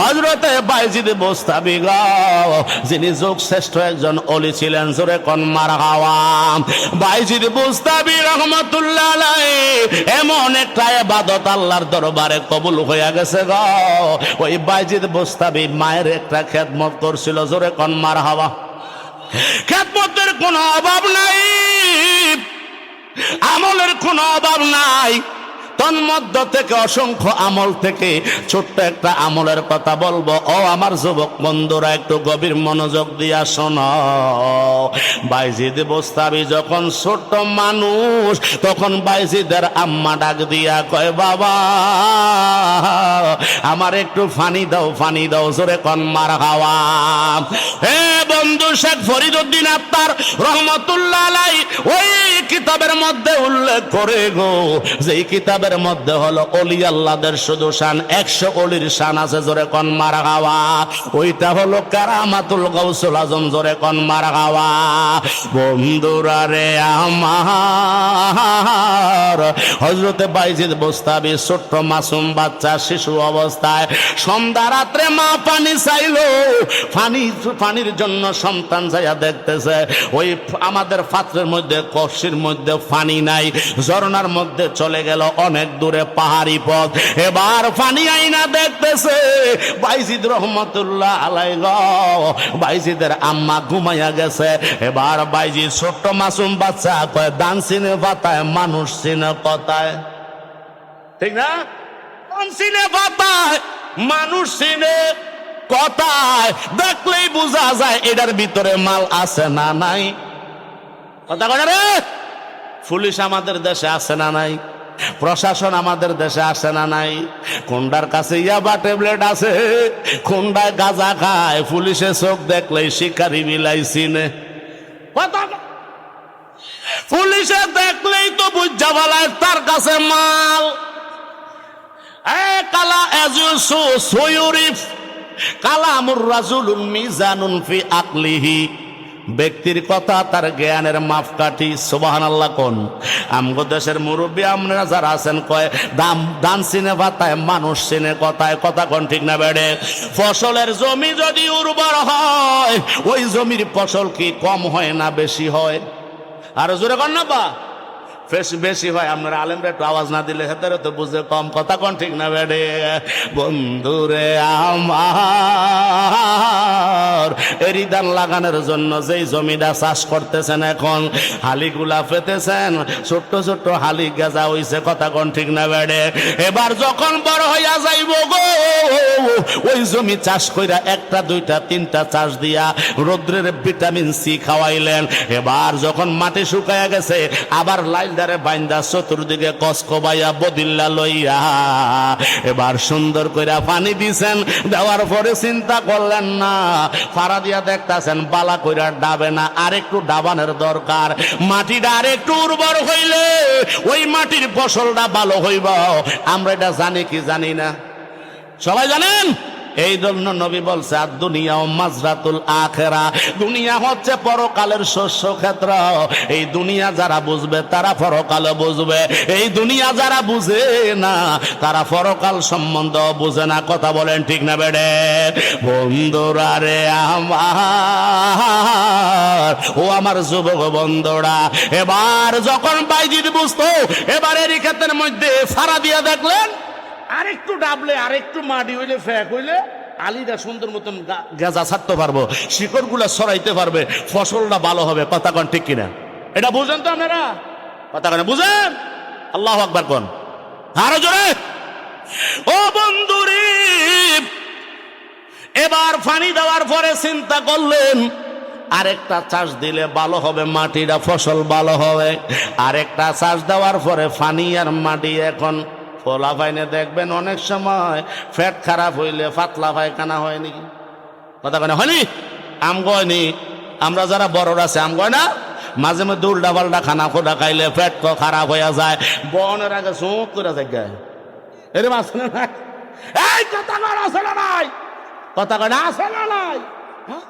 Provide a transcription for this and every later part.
হজরতে বাইজিদ বোস্তাবি যিনি যোগ শ্রেষ্ঠ একজন অলি ছিলেন, জোরে কন মার বাইজিদ বোস্তাবি রহমতুল্লাহ এমন একটা এবাদত আল্লাহর দরবারে কবুল হইয়া গেছে গো। ওই বাইজিদ বোস্তাবি মায়ের একটা খেদমত করছিল, জোরে কন মার হাওয়া। খেদমতের কোনো অভাব নাই, আমলের কোনো অভাব নাই। তন্মধ্য থেকে, অসংখ্য আমল থেকে ছোট্ট একটা আমলের কথা বলব। ও আমার যুবক বন্ধুরা, একটু গভীর মনোযোগ দিয়া শোন। বাইজিদ বস্তাবি যখন ছোট্ট মানুষ, তখন বাইজিদের আম্মা ডাক দিয়া কয়, বাবা, আমার একটু ফানি দাও ফানি দাও, জোরে কন মার হাওয়া। হে বন্ধু শেখ ফরিদুদ্দিন আত্মার রহমতুল্লাহ ওই কিতাবের মধ্যে উল্লেখ করে গো, যেই কিতাবের মধ্যে হলো অলি আল্লাহদের শুধু শান, একশো অলির শান আছে জোরে কন মার হাওয়া। ওইটা হলো কারামাতুল গৌসুল আজম জোরে কন মার হাওয়া। বন্ধুরা রে আমার হজরতে বাইজিদ বস্তাবি ছোট্ট মাসুম বাচ্চা শিশু অবস্থায় সন্ধ্যা রাত্রে মা পানি চাইলো, পানি, পানির জন্য সন্তান যাইয়া দেখতেছে। ওই আমাদের পাত্রের মধ্যে কষির মধ্যে পানি নাই। ঝর্ণার মধ্যে চলে গেল অনেক দূরে পাহাড়ি পথ। এবার পানি আইনা দেখতেছে বাইজিদ রহমতুল্লাহ আলাই গ বাইজিদের আম্মা ঘুমাইয়া গেছে। এবার বাইজিদ ছোট্ট মাসুম বাচ্চা কয়, দান সিনে পাতায়, মানুষ সিনে কথায় ঠিক না? কোন সিনে পাতায়, মানুষ সিনে কথায় দেখলেই বোঝা যায় এটার ভিতরে মাল আছে না নাই। কথা কথা রে? পুলিশ আমাদের দেশে আছে না নাই? প্রশাসন আমাদের দেশে আসে না নাই? কোনটার কাছে ইয়াবা ট্যাবলেট আছে কোনটায় গাঁজা খায় পুলিশে চোখ দেখলেই শিকারি বিলাইছিনে কথা পুলিশে দেখলেই তো বুঝা বলায় তার কাছে মাল। কালা এজুসু সুয়ুরিফ, কালামুর রাজুলুন মিজানুন ফি আকলিহি। ব্যক্তির কথা, তার জ্ঞানের মাপকাঠি সুবাহান আল্লাহ কোন? আমগো দেশের মুরব্বী আমরা যারা আছেন কয়, দাম, দান সিনে পাতায় মানুষ সিনে কথায়, কথা কোন ঠিক না বেড়ে? ফসলের জমি যদি উর্বর হয়, ওই জমির ফসল কি কম হয় না বেশি হয়? আর জোরে কর না বা? বেশি বেশি হয়, আপনার আলেমরা একটু আওয়াজ না দিলে হেতারে তো বুঝে কম কথা কোন ঠিক না বেড়ে। বন্ধুরে আমার এরিদান লাগানোর জন্য যেই জমিটা চাষ করতেছেন এখন হালিগুলা পেতেছেন ছোট্ট ছোট্ট হালি গেজা হইছে, কথা কন ঠিক না বেড়ে। এবার যখন বড় হইয়া যাইব গো, ওই জমি চাষ কইরা একটা, দুইটা, তিনটা চাষ দিয়া রৌদ্রের ভিটামিন সি খাওয়াইলেন। এবার যখন মাটি শুকায়া গেছে, আবার লাইলদারে বাইন্দা চতুর্দিকে কসকবাইয়া বদিল্লা লইয়া। এবার সুন্দর কইরা পানি দিছেন, দেওয়ার পরে চিন্তা করলেন না। ফাড়া দিয়া দেখতাছেন, বালা কইরা ডাবে না, আরেকটু ডাবানের দরকার। মাটিটা আরেকটু উর্বর হইলে ওই মাটির ফসলটা ভালো হইব। আমরা এটা জানি কি জানি না। সবাই জানেন? এই জন্য নবী বলছে, আর দুনিয়া মাজরাতুল আখেরা। দুনিয়া হচ্ছে পরকালের শস্য ক্ষেত্র। এই দুনিয়া যারা বুঝবে, তারা পরকালে বুঝবে। এই দুনিয়া যারা বুঝে না, তারা পরকাল সম্বন্ধ বুঝে না। কথা বলেন ঠিক না বেড়ে? বন্ধুরা রে আমার, ও আমার যুবক বন্ধুরা, এবার যখন বাইজিদ বুঝতো, এবার ক্ষেত্রের মধ্যে ফাড়া দিয়া দেখলেন আরেকটু ডাবলে আরেকটু মাটি হইলে ফ্যাক হইলে আলিটা সুন্দর মতন গাঁজা ছাড়তে পারব শিকড়গুলা সরাইতে পারবে ফসলটা ভালো হবে কথা কন ঠিক কিনা? এটা বুঝেন তো আপনারা? কথা কন বুঝেন? আল্লাহ আকবার কন? আরও জোরে। ও বন্ধুরি এবার পানি দেওয়ার পরে চিন্তা করলেন আরেকটা চাষ দিলে ভালো হবে মাটিটা ফসল ভালো হবে। আরেকটা চাষ দেওয়ার পরে ফানি আর মাটি এখন ফলা পাইনে দেখবেন অনেক সময় ফ্যাট খারাপ হইলে পাতলা পায়খানা নাকি? কথা কেন হয়নি? আম গয়নি। আমরা যারা বড়রা আছে, আম গয় না? মাঝে মধ্যে উল্টা পাল্টা খানা খোদা খাইলে ফ্যাট খারাপ হয়ে যায়। বনের আগে চোখ করে যায় এরে মাছ এই কথা কর আছে না। নাই কথা কয় না আছে না। নাই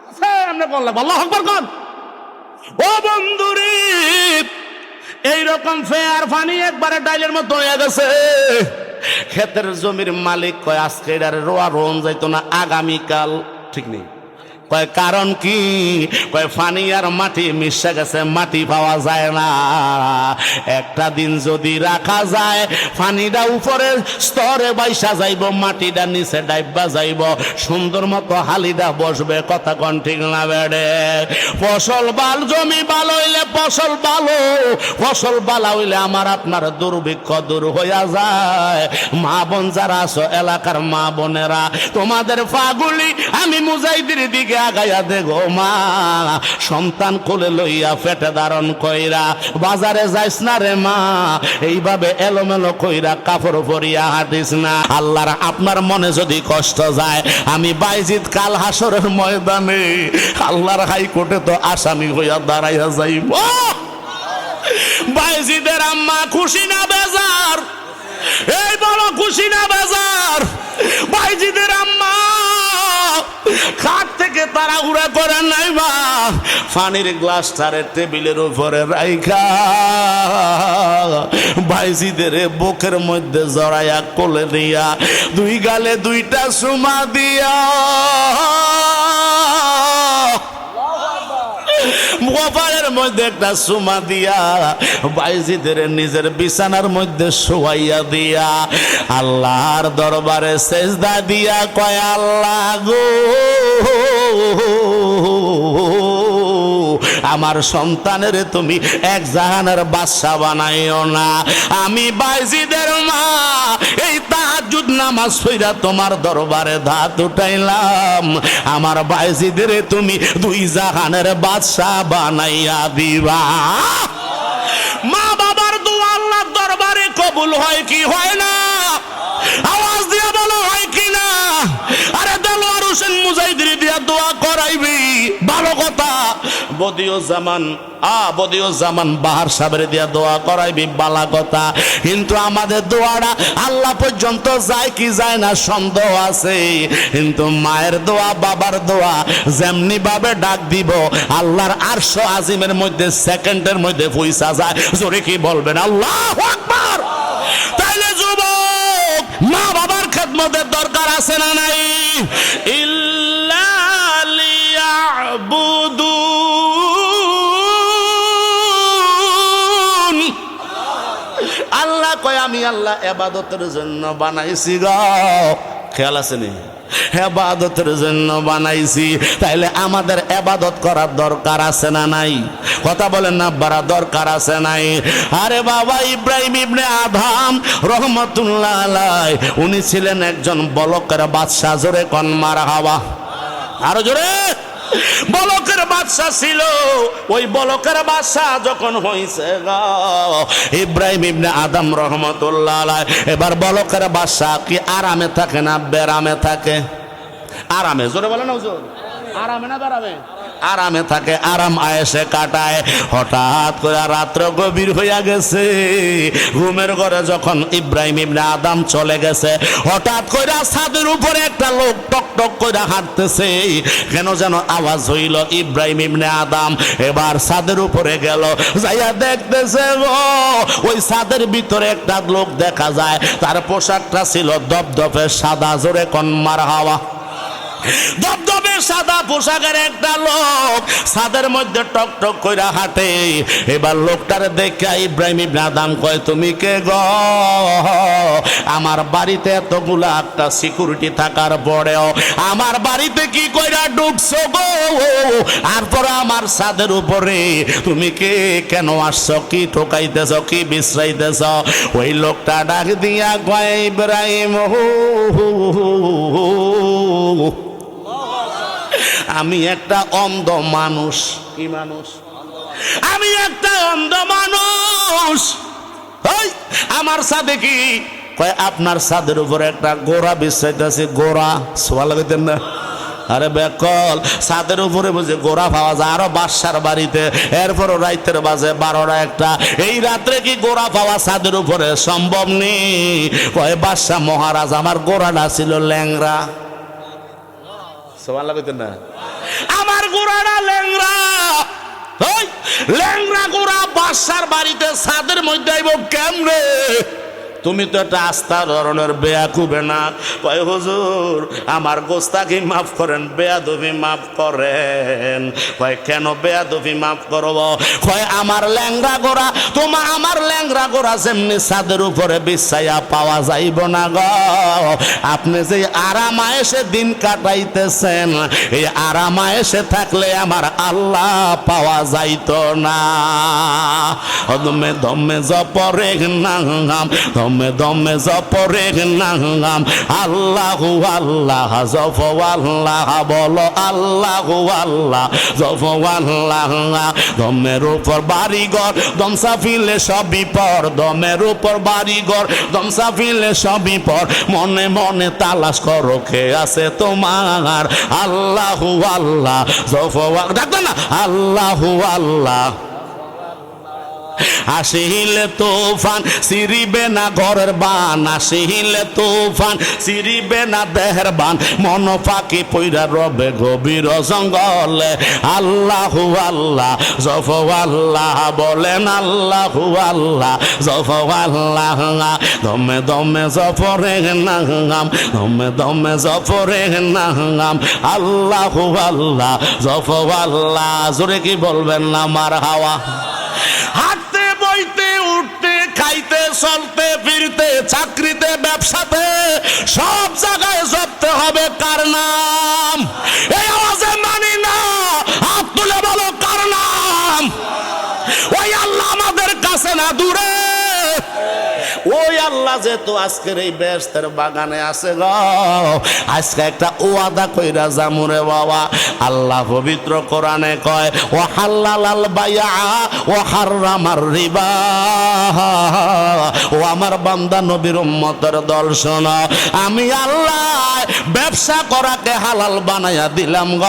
আছে, আমরা বললাম, আল্লাহ আকবার কর ও বন্ধুরি এইরকম ফেয়ার ফানি একবারে ডাইলের মতো হয়ে গেছে। ক্ষেতের জমির মালিক কয়, আজকে এটার রোয়া রোহন যাইতো না, আগামীকাল। ঠিক নেই। কয়, কারণ কি? কয়, ফানি আর মাটি মিশে গেছে, মাটি পাওয়া যায় না। একটা দিন যদি রাখা যায়, ফানিটা উপরে স্তরে বাইসা যাইব, মাটিটা নিচে ডাইবা যাইব। সুন্দর মতো হালিটা বসবে, কথা কন ঠিক না বেড়ে। ফসল বাল, জমি ভালো হইলে ফসল ভালো ফসল বালা হইলে আমার আপনার দুর্ভিক্ষ দূর হইয়া যায়। মা বোন যারা আছো, এলাকার মা বোনেরা, তোমাদের পাগুলি আমি মুজাইদের দিকে আগাইয়া দেখো মা। সন্তান কোলে লইয়া পেটে ধারণ কইরা, বাজারে যাইস না রে মা। এইভাবে এলোমেলো কইরা কাপড় পরিয়া হাঁটিস না। আল্লাহর আপনার মনে যদি কষ্ট যায়, আমি বাইজিৎ কাল হাসরের ময়দানে, আল্লাহর হাইকোর্টে তো আসামি হইয়া দাঁড়াইয়া যাইব। বাইজিদের আম্মা খুশি না বেজার? এই বড় খুশি না বেজার? বাইজিদের আম্মা খাট থেকে তারা উড়া করে নাই বা পানির গ্লাস তারে টেবিলের উপরে রাইখা। ভাইজিদের বুকের মধ্যে জড়াইয়া কোলে দিয়া দুই গালে দুইটা সুমা দিয়া। মোবাইলের মধ্যে একটা সুমা দিয়া, বাইজিদের নিজের বিছানার মধ্যে শোয়াইয়া দিয়া, আল্লাহর দরবারে সেজদা দিয়া কয়, আল্লাহ গো। আমার সন্তানের তুমি এক জাহানের বাদশা বানাইও না। আমি বাইজিদের মা, এই তাহাজুদ নামাজ পইরা তোমার দরবারে ধাত উঠাইলাম। আমার বাইজিদের তুমি দুই জাহানের বাদশা বানাইয়া দিবা। মা বাবার দোয়া আল্লাহর দরবারে কবুল হয় কি হয় না আওয়াজ দিয়ে বলো হয় কি না আরে দেলোয়ার হোসেন মুজাহিদির দিয়া দোয়া করাইবি। ভালো কথা। বদিও জামান, আ, বদিও জামান বাহার দিয়া দোয়া করাইবি, বালা কথা। কিন্তু আমাদের দোয়াটা আল্লাহ পর্যন্ত যায় কি যায় না সন্দেহ আছে। কিন্তু মায়ের দোয়া, বাবার দোয়া যেমনি ভাবে ডাক দিব, আল্লাহর আরশো আজিমের মধ্যে, সেকেন্ডের মধ্যে পয়সা যায়। জোরে কি বলবেন? আল্লাহ তাইলে যুবক মা বাবার খেদমতের দরকার আছে না নাই? ইল্লা লিয়াবুদুন কয়, আমি আল্লাহ এবাদতের জন্য বানাইছি গ। খেয়াল আছে নি? এবাদতের জন্য বানাইছি। তাইলে আমাদের এবাদত করার দরকার আছে না নাই? কথা বলেন না, বাড়া, দরকার আছে নাই? আরে বাবা, ইব্রাহিম ইবনে আধাম রহমতুল্লাহ আলাই উনি ছিলেন একজন বলকের বাদশাহ। জোরে কন মারা হাওয়া আরও জোরে। বলকের বাদশা ছিল, ওই বলকের বাদশা যখন হয়েছে ইব্রাহিম ইবনে আদম রহমতুল্লাহ এবার বলকের বাদশা কি আরামে থাকে না বেরামে থাকে? আরামে, জোরে বলে না হুজুর। আরামে না বেরামে আরামে থাকে, আরাম আয়েসে কাটায়। হঠাৎ করে রাত্র গভীর হইয়া গেছে। ঘুমের ঘরে যখন ইব্রাহিম ইবনে আদম চলে গেছে, হঠাৎ করে ছাদের উপরে একটা লোক টক টক করে হাঁটতেছে। কেন যেন আওয়াজ হইল, ইব্রাহিম ইবনে আদম এবার ছাদের উপরে গেল। যাইয়া দেখতেছে গো ওই ছাদের ভিতরে একটা লোক দেখা যায়। তার পোশাকটা ছিল দপদপে সাদা, জোরে কন্মার হাওয়া। দবদবে সাদা পোশাকের একটা লোক ছাদের মধ্যে টক টক কইরা হাঁটে এবার লোকটারে দেখে ইব্রাহিম ইবনে আদম কয় তুমি কে গ আমার বাড়িতে এতগুলা একটা সিকিউরিটি থাকার পরেও আমার বাড়িতে কি কইরা ঢুকছো গো আর পরে আমার ছাদের উপরে তুমি কে কেন আসছো কি ঠকাইতেছ কি বিশ্রাইতেছ ওই লোকটা ডাক দিয়া কয় ইব্রাহিম হো। আমি একটা অন্ধ মানুষ। কি মানুষ? আমি একটা অন্ধ মানুষ। আমার সাথে কি? কয় আপনার ছাদের উপরে একটা গোড়া বিশ্বাইতেছে গোড়া সোয়া লাগাইতেন না? আরে বেকল ছাদের উপরে বুঝে গোড়া পাওয়া যায়। আরও বাসার বাড়িতে এরপরও রাইতের বাজে বারোটা একটা। এই রাত্রে কি গোড়া পাওয়া ছাদের উপরে সম্ভব নেই? কয় বাদশাহ মহারাজ আমার গোড়াটা ছিল ল্যাংরা সমান তো না? আমার গোড়াটা ল্যাংরা ল্যাংরা গোড়া বাসার বাড়িতে ছাদের মধ্যে আইব কেমনে? তুমি তো একটা আস্থা ধরনের বেয়া কুবে না। কয়, হুজুর, আমার গোস্তাকি মাফ করেন বেয়া বেয়াদবি মাফ করেন। কয়, কেন বেয়া বেয়াদবি মাফ করব? কয়, আমার ল্যাংরা গোড়া তোমার আমার ল্যাংরা গোড়া যেমনি ছাদের উপরে বিছাইয়া পাওয়া যাইব না গ। আপনি যে আরামায়েশে দিন কাটাইতেছেন, এই আরামায়েশে থাকলে আমার আল্লাহ পাওয়া যাইত না। দমে দমে জপরে নাম দমে দমে জপরে নাম আল্লাহ আল্লাহ, জফ আল্লাহ, বলো আল্লাহ আল্লাহ, জফ আল্লাহ। দমের উপর বাড়িঘর দমসা ফিলে সবই পর। দমের উপর বাড়িঘর দমসা ফিলে সবই পর। মনে মনে তালাশ করো খে আছে তোমার। আল্লাহ আল্লাহ, জফ ডাকবে না? আল্লাহ আল্লাহ। আসিলে তুফান, সিরিবে না ঘরের বান। আসিলে তুফান, সিরিবে না দেহের বান। মন ফাঁকি পইরা রবে গভীর জঙ্গলে। আল্লাহু আল্লাহ, জফ আল্লাহ বলেন আল্লাহু আল্লাহ, জফ আল্লাহ দমে দমে জফরে নাম, দমে দমে জফরে নাম। আল্লাহু আল্লাহ, জফ আল্লাহ। জোরে কি বলবেন না, মার হাওয়া। উঠতে খাইতে চলতে ফিরতে চাকরিতে ব্যবসাতে সব জায়গায় জপতে হবে কার যেহেতু আজকের এই ব্যস্তের বাগানে আছে গ, আজকে একটা ওয়াদা কইরা জামুরে বাবা। আল্লাহ পবিত্র কোরআনে কয় ও হাল্লাল বাইয়া ও হাররামার রিবা। ও আমার বান্দা নবীর উম্মতের দর্শন। আমি আল্লাহ ব্যবসা করাকে হালাল বানাইয়া দিলাম গ,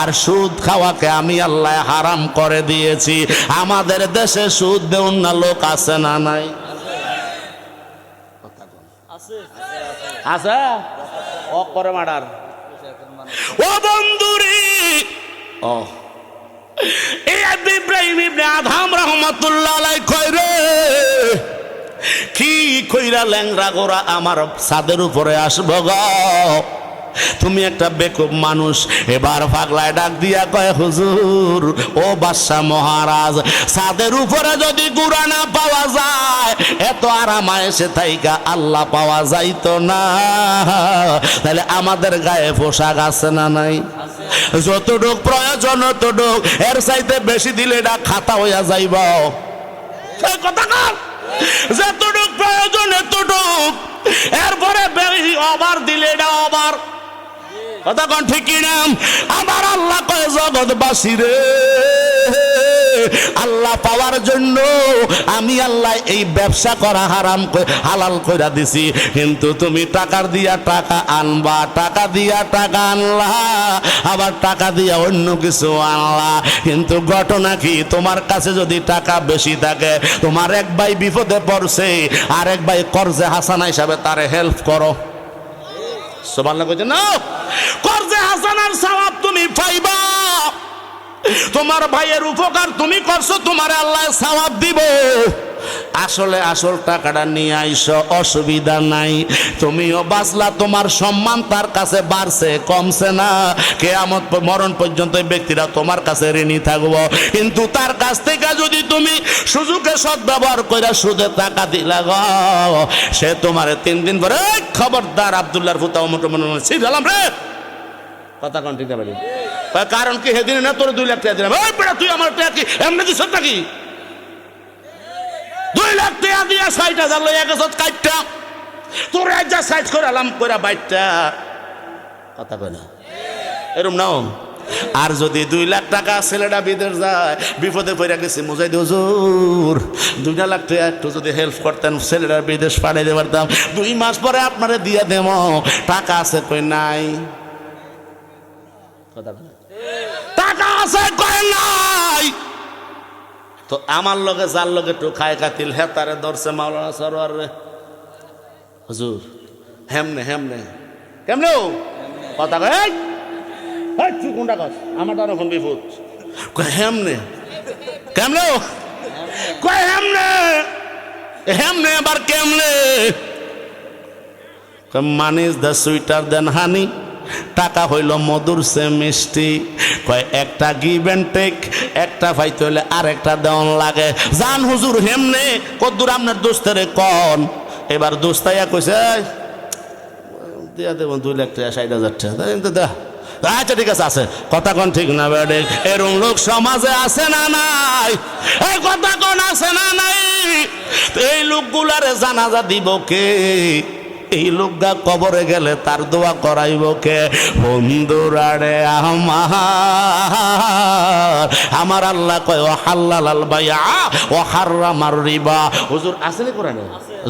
আর সুদ খাওয়াকে আমি আল্লাহ হারাম করে দিয়েছি। আমাদের দেশে সুদ দেউন না লোক আছে না নাই? আছে ও করে মার্ডার। ও বন্ধুরে। ও। কয় কি কইরা ল্যাংরা গোরা আমার ছাদের উপরে আসব গো? তুমি একটা বেকুব মানুষ। এবার পাগলায় ডাক দিয়া কয়, হুজুর, ও বাদশাহ মহারাজ, ছাদের উপরে যদি গুড়া না পাওয়া যায়, এত আরাম এসে থাইকা আল্লাহ পাওয়া যাইতো না। তাহলে আমাদের গায়ে পোশাক আছে না নাই? যতটুক প্রয়োজন ততটুক এর চাইতে বেশি দিলে এটা খাতা হইয়া যাইব। কথা যতটুক প্রয়োজন এতটুক, এরপরে বেশি অবার দিলে এটা অবার কথা কোন ঠিক নাম আমার আল্লাহ কয়, জগৎবাসী রে, আল্লাহ পাওয়ার জন্য আমি আল্লাহ এই ব্যবসা করা হারাম হালাল কইরা দিছি। কিন্তু তুমি টাকার দিয়া টাকা আনবা, টাকা দিয়া টাকা আনলা, আবার টাকা দিয়া অন্য কিছু আনলা। কিন্তু ঘটনা কি? তোমার কাছে যদি টাকা বেশি থাকে, তোমার এক ভাই বিপদে পড়ছে, আর এক ভাই কর্জে হাসানা হিসাবে তারে হেল্প করো। সোমাল্লা কইছে, না, কর্জে হাসানার সওয়াব তুমি পাইবা। তোমার ভাইয়ের উপকার তুমি করছ, তোমার আল্লাহ সওয়াব দিব। আসলে আসল টাকাটা নিয়ে আইসো অসুবিধা নাই। তুমিও বাঁচলা তোমার সম্মান তার কাছে বাড়ছে কমছে না। কেয়ামত মরণ পর্যন্ত ব্যক্তিরা তোমার কাছে ঋণী থাকব। কিন্তু তার কাছ থেকে যদি তুমি সুযোগে সদ্ব্যবহার করে সুদে টাকা দিলা গো সে তোমার তিন দিন পরে "এই, খবরদার আবদুল্লাহর মনে মনে ছিলাম রে। কথা কন ঠিক পারি কারণ কি সেদিন না তোর দুই লাখ টাকা দিলাম? তুই আমার টাকা কি? এমনি দিস নাকি? দুই লাখ টাকা দিয়া ষাট হাজার লইয়া গেছ কাইটটা। তোর যা সাইজ করে আলাম করে বাইটটা। কথা কয় না? এরম নাও। আর যদি দুই লাখ টাকা ছেলেটা বিদেশ যায়, বিপদে পড়ে গেছে মুজাই হুজুর দুই লাখ টাকা একটু যদি হেল্প করতেন ছেলেটা বিদেশ পাঠিয়ে দিতে পারতাম। দুই মাস পরে আপনারে দিয়ে দেব। টাকা আছে কই নাই? কথা টাকা আছে কয় নাই? তো আমার লগে, যার লগে একটু খায় কাতিল হে তারে ধরছে মাওলানা সরোয়ার রে। হুজুর, হেমনে হেমনে। কেমনে? কথা কয় কোনটা কস আমার তার এখন বিপদ। হেমনে। কেমনে? কয়, হেমনে। হেমনে এবার কেমনে? Money's the sweeter than honey. টাকা হইল মধুর সে মিষ্টি। কয় একটা গিভ অ্যান্ড টেক একটা পাইতে হইলে আর একটা দেওয়ান লাগে। জান হুজুর হেমনে কদ্দুর আপনার দোস্তেরে কন। এবার দোস্তাইয়া কইছে "এই, দিয়া দেবো দুই লাখ টাকা ষাট হাজার টাকা। দেয়া আচ্ছা ঠিক আছে আছে। কথা কোন ঠিক না বেড়ে। এরম লোক সমাজে আছে না নাই? এই কথা কোন আছে না নাই? এই লোকগুলারে জানাজা দিব কে? এই লোকগা কবরে গেলে তার দোয়া করাইব কে? বন্ধুরারে আমার আমার আল্লাহ কয়, ও হাল্লাল বাইয়া ও হার্রামার রিবা। হুজুর আসেনি কোরআনে?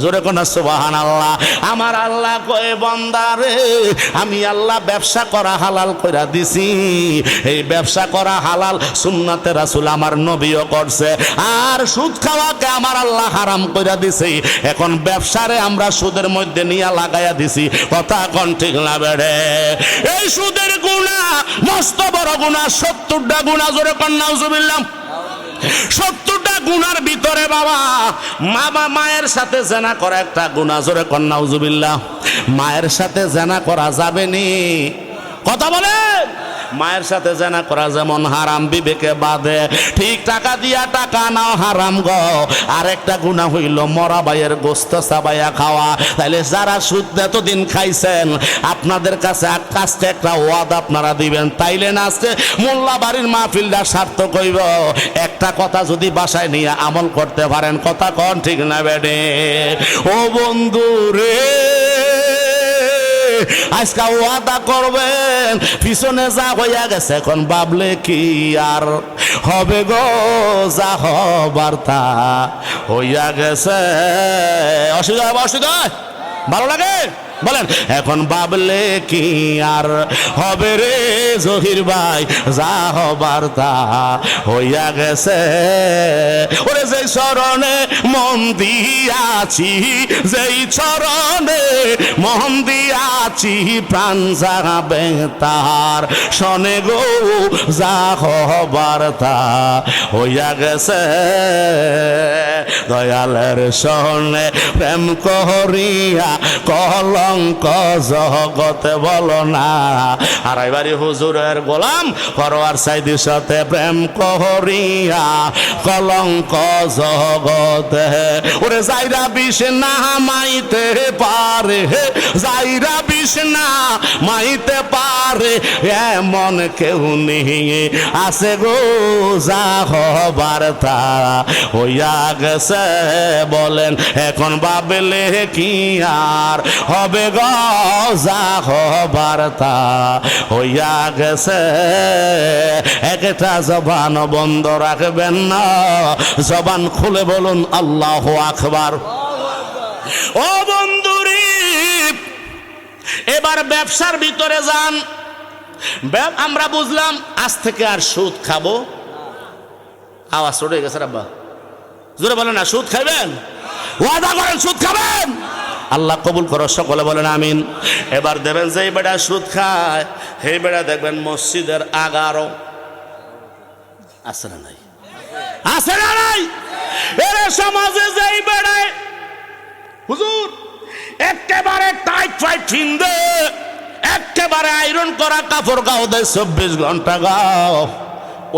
জোরে কোন সুবাহান আল্লাহ আমার আল্লাহ কয়ে বন্দারে আমি আল্লাহ ব্যবসা করা হালাল কইরা দিছি। এই ব্যবসা করা হালাল সুন্নাতে রাসূল আমার নবীও করছে। আর সুদ খাওয়াকে আমার আল্লাহ হারাম কইরা দিছি। এখন ব্যবসারে আমরা সুদের মধ্যে নিয়ে লাগাইয়া দিছি। কথা কোন ঠিক না বেড়ে। এই সুদের গুণা, মস্ত বড় গুণা, সত্তরটা গুণা, জোরে কন্যা সত্তরটা গুনার ভিতরে বাবা। মা বা মায়ের সাথে জেনা করা একটা গুণা। জোরে কন্যা উজুবিল্লাহ মায়ের সাথে জেনা করা যাবে নি। কথা বলে মায়ের সাথে জেনা করা যেমন হারাম, বিবেকে বাদে ঠিক টাকা দিয়া টাকা নাও হারাম গ। আর একটা গুণা হইল মরা বাইয়ের গোস্ত সাবাইয়া খাওয়া। তাহলে যারা সুদ এতদিন খাইছেন, আপনাদের কাছে কাজটা একটা ওয়াদ আপনারা দিবেন। তাইলে না আজকে মোল্লা বাড়ির মাহফিলটা সার্থক হইব। একটা কথা যদি বাসায় নিয়ে আমল করতে পারেন, কথা কন ঠিক না বেডে। ও বন্ধু রে আজকে ওয়াদা করবেন, পিছনে যা হইয়া গেছে এখন বাবলে কি আর হবে গো, যা হবার তা হইয়া গেছে। অসুবিধা হবে, অসুবিধা ভালো লাগে? বলেন, এখন বাবলে কি আর হবে রে জহির ভাই? যা হবার তা হইয়া গেছে। ওরে যেই চরণে মন দিয়াছি, যেই চরণে মন দিয়াছি, প্রাণ যাবে তার শনে গো, যা হবার তা হইয়া গেছে। দয়ালের শনে প্রেম করিয়া কলঙ্ক জগতে বলো না। আর এবারে হুজুরের গোলাম সাথে প্রেম করিয়া কলঙ্ক জগতে। ওরে যাইরা বিষ না মাইতে পারে যাইরা বিষ না মাইতে পারে, এমন কেউ নেই। আছে গো যা হবার তা। হইয়া গেছে বলেন, এখন ভাবলে কি আর হবে? হবার হইয়া গেছে, একটা জবান বন্ধ রাখবেন না। জবান খুলে বলুন, আল্লাহ আকবার। ও বন্ধুরি, এবার ব্যবসার ভিতরে যান। আমরা বুঝলাম, আজ থেকে আর সুদ খাব। আওয়াজ চলে গেছে রাব্বা জোরে বলেন না, সুদ খাইবেন? ওয়াদা করেন, সুদ খাবেন? আল্লাহ কবুল করো, সকলে বলেন আমিন। এবার দেবেন যে বেড়া সুদ খায়, সেই বেড়া দেখবেন মসজিদের আগারো আছে না নাই? আছে না নাই? এর সমাজে যেই বেড়ায়, হুজুর, একেবারে টাইট ফাইট ফিন্দে একেবারে আয়রন করা কাপড় গাও দেয় চব্বিশ ঘণ্টা গাও।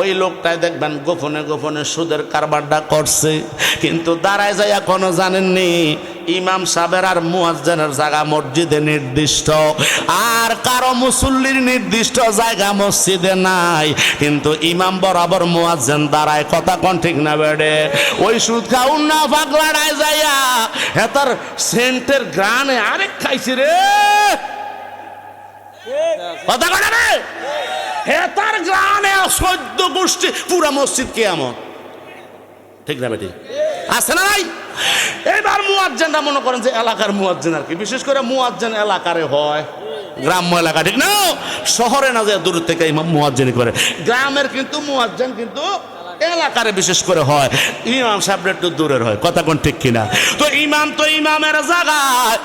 ওই লোকটাই দেখবেন গোপনে গোপনে সুদের কারবারটা করছে। কিন্তু দাঁড়ায় যায় এখনও জানেননি, ইমাম সাহেবের আর মুয়াজ্জেনের জায়গা মসজিদে নির্দিষ্ট। আর কারও মুসল্লির নির্দিষ্ট জায়গা মসজিদে নাই। কিন্তু ইমাম বরাবর মুয়াজ্জেন দাঁড়ায়, কথা কোন ঠিক না বেড়ে। ওই সুদ খাউন না পাগলাড়ায় যাইয়া হেতার সেন্টের গ্রানে আরেক খাইছি রে। কথা কটা রে হেতার গ্রানে সদ্য গোষ্ঠী, পুরা মসজিদ কে আমত ঠিক না বেটি? আছে না নাই? এবার মুয়াজ্জেনটা মনে করেন যে এলাকার মুয়াজ্জেন আর কি। বিশেষ করে মুয়াজ্জেন এলাকারে হয়। গ্রাম্য এলাকা, ঠিক না? শহরে না যায় দূর থেকে ইমাম মুয়াজ্জেনি করে। গ্রামের কিন্তু মুয়াজ্জেন কিন্তু এলাকারে বিশেষ করে হয়। ইমাম সাহেবরা একটু দূরের হয়। কথা কোন ঠিক কিনা? তো ইমাম তো ইমামের জায়গায়।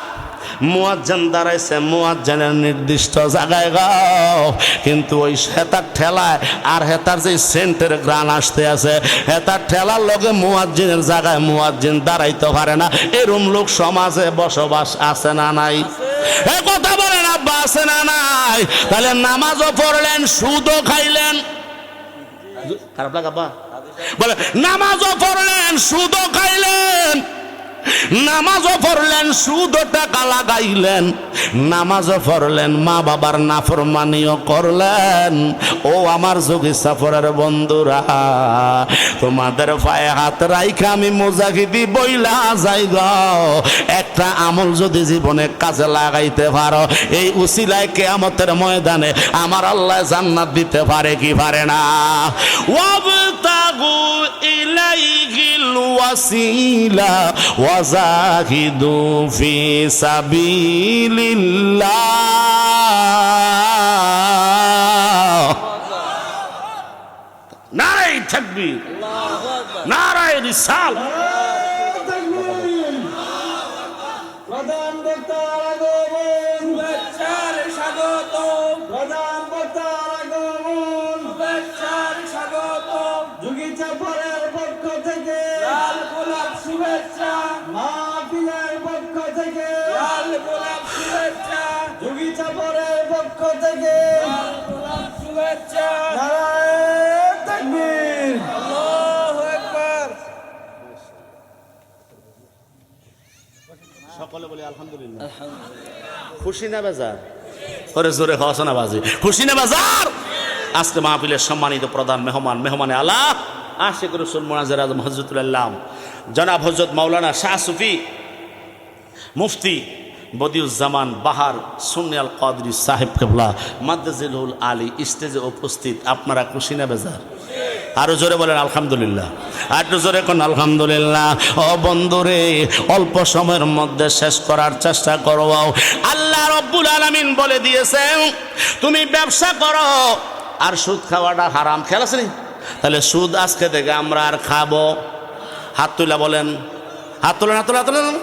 মুয়াজ্জান দাঁড়াইছে, মুয়াজ্জানের নির্দিষ্ট জায়গায় গাও কিন্তু ওই হেতার ঠেলায় আর হেতার যে সেন্টের গ্রান আসতে আছে, হেতার ঠেলার লগে মুয়াজ্জিনের জায়গায় মুয়াজ্জিন দাঁড়াইতে পারে না। এরম লোক সমাজে বসবাস আছে না নাই? এ কথা বলেন আব্বা, আছে না নাই? তাহলে নামাজও পড়লেন, সুদও খাইলেন। খারাপ লাগা আব্বা? বলে, নামাজও পড়লেন, সুদও খাইলেন। নামাজও পড়লেন সুদ টাকা লাগাইলেন। নামাজও পড়লেন, মা বাবার নাফরমানিও করলেন। ও আমার যোগী সাফরের বন্ধুরা, তোমাদের পায়ে হাত রাইখা আমি মোজাহিদি বইলা যাই একটা আমল যদি জীবনে কাজে লাগাইতে পারো, এই উসিলায় কেয়ামতের ময়দানে আমার আল্লাহ জান্নাত দিতে পারে কি পারে না। ওয়াবতাগু ইলাইহিল ওয়াসিলা ওয়াজাহিদু ফি সাবিলিল্লাহ নারাই তাকবীর নারাই রিসাল। প্রধান সকলে বলি আলহামদুলিল্লাহ। খুশি না বেজার? ওরে জোরে না বাজি। খুশি না বাজার? আজকে মাহফিলের সম্মানিত প্রধান মেহমান মেহমানে আল্লাহ আশেখ রসুল মোনাজের আজম হজরতুল্লাহ জনাব হজরত মাওলানা শাহ সুফি মুফতি বদিউজ্জামান বাহার সুনিয়াল কাদরি সাহেব কেবলা মাদ্দাজিলুল আলী স্টেজে উপস্থিত। আপনারা খুশি না বেজার? আরও জোরে বলেন, আলহামদুলিল্লাহ। আর জোরে কোন আলহামদুলিল্লাহ। ও বন্ধুরে, অল্প সময়ের মধ্যে শেষ করার চেষ্টা করো। আল্লাহ রব্বুল আলামিন বলে দিয়েছেন, তুমি ব্যবসা করো, আর সুদ খাওয়াটা হারাম। খেয়াল আছে? তাহলে সুদ আজকে থেকে আমরা আর খাব। হাত তুলা বলেন, হাত তোলেন হাত তোলেন হাত তোলেন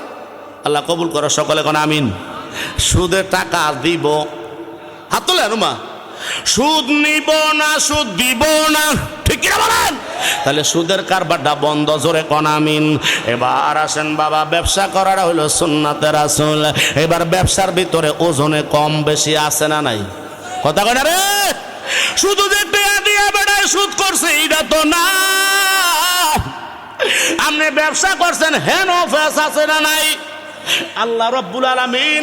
আল্লাহ কবুল করো সকলে কোন আমিন। সুদের টাকা দিব। হাত তোলেন মা সুদ নিব না, সুদ দিব না। ঠিক কিনা বলেন? তাহলে সুদের কারবারটা বন্ধ, জোরে কনামিন এবার আসেন বাবা, ব্যবসা করার হইল সুন্নাতের আসল। এবার ব্যবসার ভিতরে ওজনে কম বেশি আছে না নাই? কথা কয় না রে? শুধু যে টেয়া বেড়ায় সুদ করছে এটা তো না। আপনি ব্যবসা করছেন, হেন অফেস আছে না নাই? আল্লাহ রব্বুল আলামিন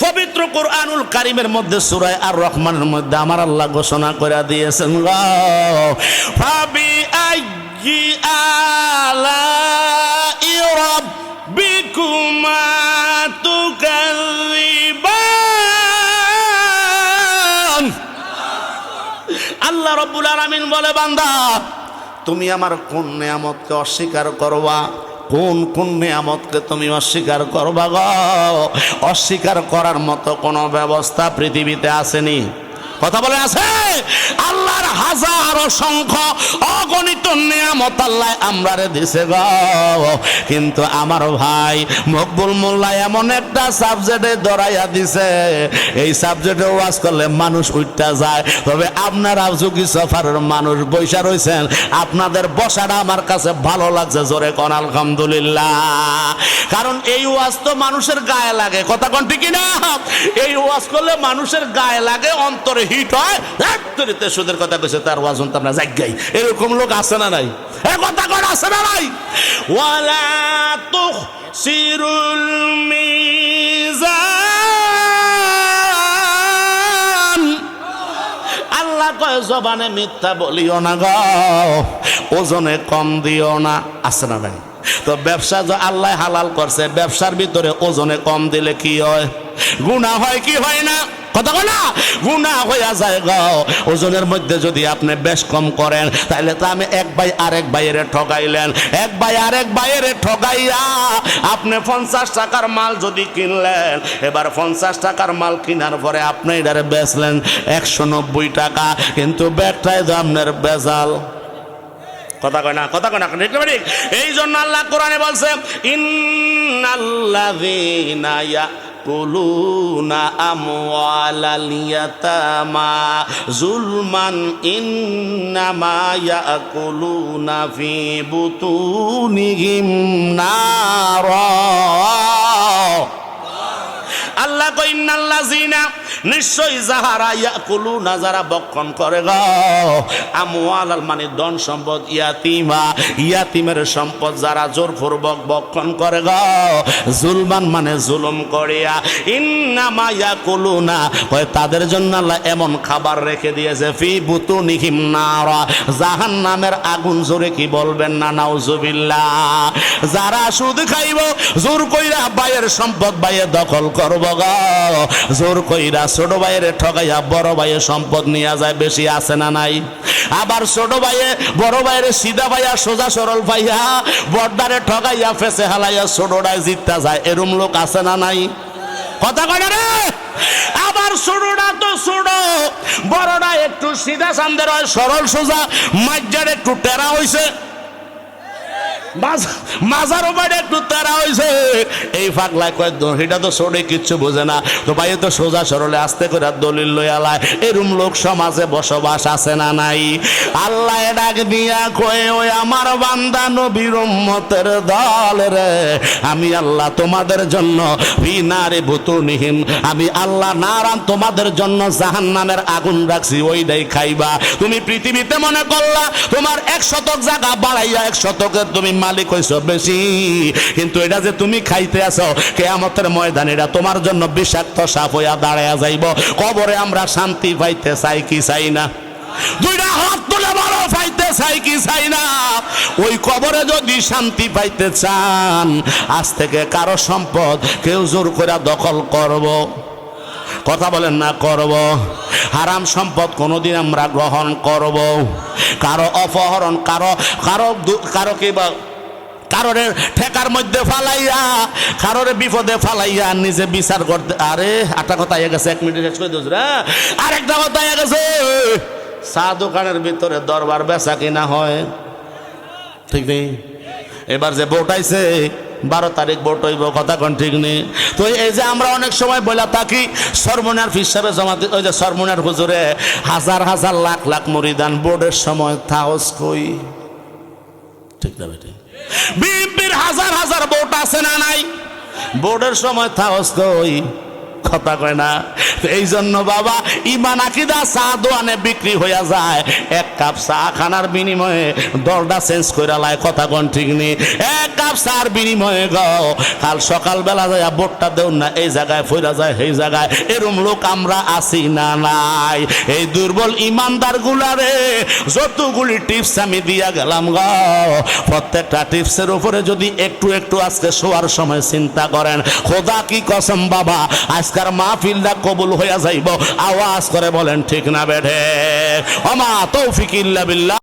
পবিত্র কোরআনুল কারিমের মধ্যে সুরায় আর রহমানের মধ্যে আমার আল্লাহ ঘোষণা করে দিয়েছেন গো ফাবি আইয়ি আলা তুকাযিবান আল্লাহ রব্বুল আলামিন বলে, বান্দা, তুমি আমার কোন নিয়ামতকে অস্বীকার করবা? কোন কোন নিয়ামতকে তুমি অস্বীকার করবা গো? অস্বীকার করার মতো কোনো ব্যবস্থা পৃথিবীতে আসেনি। কথা বলে আছে? আল্লাহর হাজার অসংখ্য অগণিত নিয়ামত আল্লাহ আমরারে দিছে গো। কিন্তু আমার ভাই মকবুল মোল্লা এমন একটা সাবজেক্টে ধরাইয়া দিছে। এই সাবজেক্টে ওয়াজ করলে মানুষ উঠতে যায়। তবে আপনারা ঝুঁকি সফারের মানুষ বৈশা রয়েছেন আপনাদের বসাটা আমার কাছে ভালো লাগছে, জোরে কন, আলহামদুলিল্লাহ। কারণ এই ওয়াজ তো মানুষের গায়ে লাগে। কথা কোন ঠিকই না এই ওয়াজ করলে মানুষের গায়ে লাগে, অন্তরে হিট হয় কথা কইছে, তার ওয়াজ এরকম লোক আছে না নাই? এ কথা কোন আছে না নাই? ওয়ালা তুখসিরুল মিজান। আল্লাহ কয়, জবানে মিথ্যা বলিও না গো, ওজনে কম দিও না। আছে না নাই? তো ব্যবসা যে আল্লাহ হালাল করছে, ব্যবসার ভিতরে ওজনে কম দিলে কি হয়? গুণা হয় কি হয় না? কথা না? গুণা হইয়া যায় গো। ওজনের মধ্যে যদি আপনি বেশ কম করেন তাহলে তো আমি এক ভাই আরেক ভাইয়ের ঠগাইলেন। এক ভাই আরেক ভাইয়ের ঠগাইয়া আপনি পঞ্চাশ টাকার মাল যদি কিনলেন, এবার পঞ্চাশ টাকার মাল কেনার পরে আপনি এটারে বেচলেন একশো নব্বই টাকা। কিন্তু ব্যাগটাই তো আপনার বেজাল। কথা কয় না, কথা কয় না, ঠিক না এই জন্য আল্লাহ কোরআনে বলছে, ইন্নাল্লাযীনা ইয়া কুলুনা আমওয়ালাল ইয়াতামা জুলমান ইন্নামা ইয়াকুলুনা ফি বুতুনিহিম নারা. আল্লাহ কইন্নাল্লাযিনা নিশ্চয় যাহারা ইয়াকুলুনা, যারা বক্ষণ করে, গো। আমওয়ালাল মানে ধন সম্পদ, ইয়াতিমা। ইয়াতিমের সম্পদ যারা জোর জোরপূর্বক বক্ষণ করে, গো। জুলমান মানে জুলুম করিয়া। ইন্নামা ইয়াকুলুনা। কয় তাদের জন্য আল্লাহ এমন খাবার রেখে দিয়েছে, ফি বুতুনিহিম নারা। জাহান্নামের আগুন জোরে কি বলবেন না, নাউজুবিল্লাহ। যারা সুদ খাইব, জোর কইরা বাইয়ের সম্পদ বাইয়ে দখল করব, গো। জোর কইরা ছোট ভাইয়ের ঠকাইয়া বড় ভাইয়ের সম্পদ নিয়ে যায়, বেশি আছে না নাই? আবার ছোট ভাইয়ে, বড় ভাইয়ের সিধা ভাইয়া সোজা সরল ভাইয়া বড়দারে ঠকাইয়া ফেসে হালাইয়া ছোটটায় জিততে যায়, এরম লোক আছে না নাই? কথা কয় রে? আবার ছোটটা তো ছোট, বড়টা একটু সিধা সামদের হয়, সরল সোজা মাজ্জার একটু টেরা হইছে। মাঝার ওপারে একটু তারা হয়েছে এই ফাঁকলায় কয় দহিটা তো সরে কিচ্ছু বোঝে না। তো ভাই তো সোজা সরলে আস্তে করে দলিল লই আলায়। এরম লোক সমাজে বসবাস আছে না নাই? আল্লাহ ডাক দিয়া কয়ে, ওই আমার বান্দা নবীর উম্মতের দল রে। আমি আল্লাহ তোমাদের জন্য বিনারে বুতুনিহীন। আমি আল্লাহ নারান তোমাদের জন্য জাহান্নামের আগুন রাখছি, ওইটাই খাইবা। তুমি পৃথিবীতে মনে করলা, তোমার এক শতক জায়গা বাড়াইয়া এক শতকের তুমি মালিক হইছো বেশি। কিন্তু এটা যে তুমি খাইতে আছো, কেয়ামতের ময়দান এটা তোমার জন্য বিষাক্ত সাপ হইয়া দাঁড়াইয়া যাইব। কবরে আমরা শান্তি পাইতে চাই কি চাই না? দুইটা হাত তুলে বলো, পাইতে চাই কি চাই না? ওই কবরে যদি শান্তি পাইতে চান, আজ থেকে কারও সম্পদ কেউ জোর করে দখল করব। কথা বলেন না, করব। হারাম সম্পদ কোনোদিন আমরা গ্রহণ করব। কারও অপহরণ, কারও কারও কারও কি বা কারোর ঠেকার মধ্যে ফালাইয়া কারোর বিপদে ফালাইয়া নিজে বিচার করতে আরে একটা কথা গেছে, এক মিনিট শেষ করে দিস আরেকটা কথা গেছে। চা দোকানের ভিতরে দরবার বেচা কিনা হয়। ঠিক নেই? এবার যে ভোট আইছে, বারো তারিখ ভোট হইব, কথা কোন ঠিক নেই? তো এই যে আমরা অনেক সময় বলে থাকি সর্বনার হিসাবে জমাতে ওই যে সর্বনার হুজুরে, হাজার হাজার লাখ লাখ মরিদান বোর্ডের সময় থাহস কই। ঠিক না বেটে? বিএনপির হাজার হাজার ভোট আছে না নাই? বোর্ডের সময় থাহস কই কথা কয় না? এই জন্য বাবা ইমান আকিদা, চা, দোয়ানে বিক্রি হইয়া যায়। এক কাপ চা খানার বিনিময়ে দরটা চেঞ্জ করে লাই কথা কোন ঠিক নেই এক কাপ চার বিনিময়ে গ, কাল সকালবেলা যায় বোটটা দেও না, এই জায়গায় ফইরা যায়, সেই জায়গায়। এরম লোক আমরা আছি না নাই। এই দুর্বল ইমানদার গুলারে যতগুলি টিপস আমি দিয়া গেলাম গ, প্রত্যেকটা টিপসের উপরে যদি একটু একটু আজকে শোয়ার সময় চিন্তা করেন, খোদা কি কসম বাবা আজকার মাহফিলটা কবুল হইয়া যাইব। আওয়াজ করে বলেন, ঠিক না বেঠে। অমা তৌফিক ইল্লা বিল্লাহ।